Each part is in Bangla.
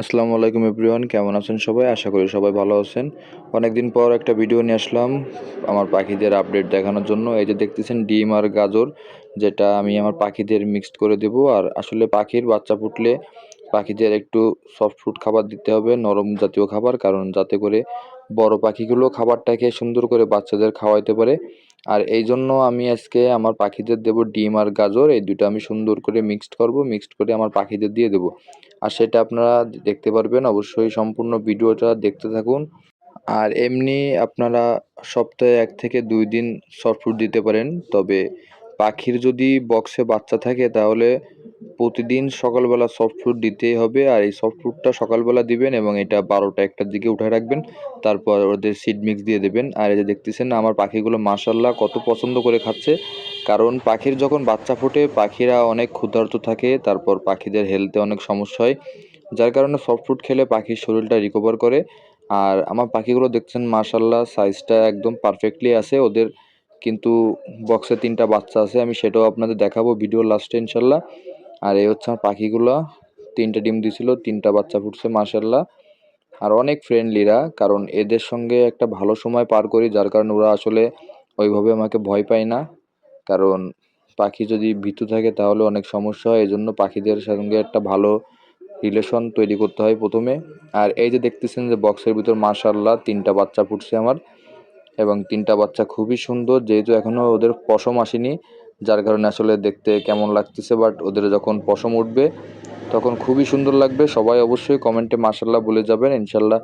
আসসালামু আলাইকুম এভরিওয়ান, কেমন আছেন সবাই? আশা করি সবাই ভালো আছেন। অনেকদিন পর একটা ভিডিও নিয়ে আসলাম আমার পাখিদের আপডেট দেখানোর জন্য। এই যে দেখতেছেন ডিম আর গাজর, যেটা আমি আমার পাখিদের মিক্সড করে দেব। আর আসলে পাখির বাচ্চা ফুটলে পাখিদের একটু সফট ফুড খাবার দিতে হবে, নরম জাতীয় খাবার, কারণ যাতে করে বড় পাখিগুলো খাবারটাকে সুন্দর করে বাচ্চাদের খাওয়াইতে পারে। আর এই জন্য আমি আজকে আমার পাখিদের দেব ডিম আর গাজর, এই দুটো আমি সুন্দর করে মিক্সড করব মিক্সড করে আমার পাখিদের দিয়ে দেবো। আর সেটা আপনারা দেখতে পারবেন, অবশ্যই সম্পূর্ণ ভিডিওটা দেখতে থাকুন। আর এমনি আপনারা সপ্তাহে এক থেকে দুই দিন সফট ফুড দিতে পারেন, তবে পাখির যদি বক্সে বাচ্চা থাকে, তাহলে প্রতিদিন সকালবেলা সফট ফুড দিতেই হবে। আর এই সফট ফুডটা সকালবেলা দিবেন এবং এটা বারোটা একটার দিকে উঠে রাখবেন। তারপর ওদের সিড মিক্স দিয়ে দেবেন। আর এই যে দেখতেছেন আমার পাখিগুলো মাসাল্লাহ কত পছন্দ করে খাচ্ছে। কারণ পাখির যখন বাচ্চা ফোটে, পাখিরা অনেক ক্ষুধার্ত থাকে। তারপর পাখিদের হেলথে অনেক সমস্যা হয়। যার কারণে সফট ফুড খেলে পাখির শরীরটা রিকভার করে। আর আমার পাখিগুলো দেখছেন মাশাল্লাহ সাইজটা একদম পারফেক্টলি আছে। ওদের কিন্তু বক্সে তিনটা বাচ্চা আছে। আমি সেটাও আপনাদের দেখাবো ভিডিও লাস্টে ইনশাল্লাহ আর এই হচ্ছে আমার পাখিগুলো। তিনটা ডিম দিছিল, তিনটা বাচ্চা ফুটছে মাশাল্লাহ আর অনেক ফ্রেন্ডলিরা কারণ এদের সঙ্গে একটা ভালো সময় পার করি, যার কারণে ওরা আসলে ওইভাবে আমাকে ভয় পায় না। কারণ পাখি যদি ভীতু থাকে তাহলে অনেক সমস্যা হয় এই জন্য পাখিদের সঙ্গে একটা ভালো রিলেশন তৈরি করতে হয় প্রথমে। আর এই যে দেখতেছেন যে বক্সের ভিতর মাশাল্লাহ তিনটা বাচ্চা ফুটছে আমার। এবং তিনটা বাচ্চা খুবই সুন্দর, যেহেতু এখনও ওদের পশম আসেনি যার কারণে আসলে দেখতে কেমন লাগতেছে বাট ওদের যখন পশম উঠবে, তখন খুবই সুন্দর লাগবে। সবাই অবশ্যই কমেন্টে মাসাল্লাহ বলে যাবেন। ইনশাল্লাহ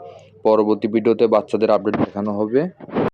পরবর্তী ভিডিওতে বাচ্চাদের আপডেট দেখানো হবে।